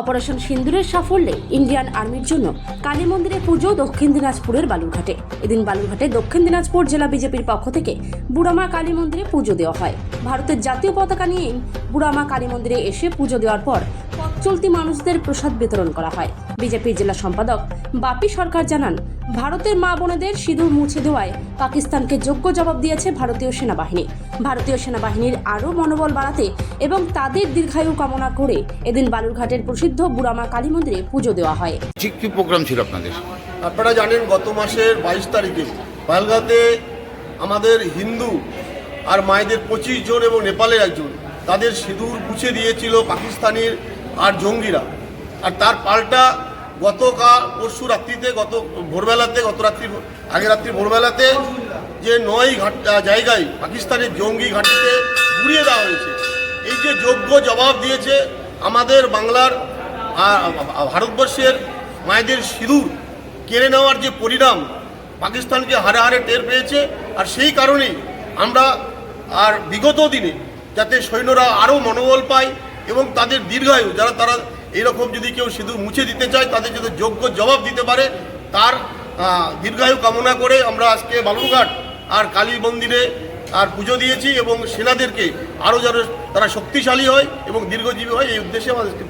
Operation সিন্দুরের সাফল্যে Indian আর্মির জন্য কালী মন্দিরে পুজো দক্ষিণ দিনাজপুরের বালুরঘাটে। এদিন বালুরঘাটে দক্ষিণ দিনাজপুর জেলা বিজেপির পক্ষ থেকে বুড়ামা কালী মন্দিরে পুজো দেওয়া হয়। ভারতের জাতীয় পতাকা নিয়ে বুড়ামা কালী মন্দিরে এসে পুজো দেওয়ার পর চলতি মানুষদের প্রসাদ বিতরণ করা হয়। বিজেপির জেলা সম্পাদক বাপি সরকার জানান ভারতের মা বোনেদের সিঁদুর মুছে দেওয়ায় পাকিস্তানকে যোগ্য জবাব দিয়েছে ভারতীয় সেনাবাহিনী। ভারতীয় সেনাবাহিনীর আরও মনোবল বাড়াতে এবং তাদের দীর্ঘায়ু কামনা করে এদিন বালুরঘাটের প্রসিদ্ধ বুড়ামা কালী মন্দিরে পুজো দেওয়া হয়। ঠিক কি প্রোগ্রাম ছিল আপনাদের? আপনারা জানেন গত মাসের বাইশ তারিখে পালগাতে আমাদের হিন্দু আর মায়েদের পঁচিশ জন এবং নেপালের একজন তাদের সিঁদুর মুছে দিয়েছিল পাকিস্তানের আর জঙ্গিরা। আর তার পাল্টা গতকাল পরশু রাত্রিতে, গত ভোরবেলাতে, গত রাত্রি আগে রাত্রি ভোরবেলাতে যে নয় ঘাট জায়গায় পাকিস্তানের জঙ্গি ঘাঁটিতে ঘুরিয়ে দেওয়া হয়েছে। এই যে যোগ্য জবাব দিয়েছে আমাদের বাংলার ভারতবর্ষের মায়েদের সিঁদুর কেড়ে নেওয়ার যে পরিণাম পাকিস্তানকে হারে হারে টের পেয়েছে, আর সেই কারণেই আমরা আর বিগত দিনে যাতে সৈন্যরা আরও মনোবল পায় এবং তাদের দীর্ঘায়ু, যারা তারা এইরকম যদি কেউ সিঁদুর মুছে দিতে চায়, তাদের যদি যোগ্য জবাব দিতে পারে, তার দীর্ঘায়ু কামনা করে আমরা আজকে বালুরঘাট আর কালী মন্দিরে আর পুজো দিয়েছি এবং সেনাদেরকে আরও যেন তারা শক্তিশালী হয় এবং দীর্ঘজীবী হয়, এই উদ্দেশ্যে আমাদেরকে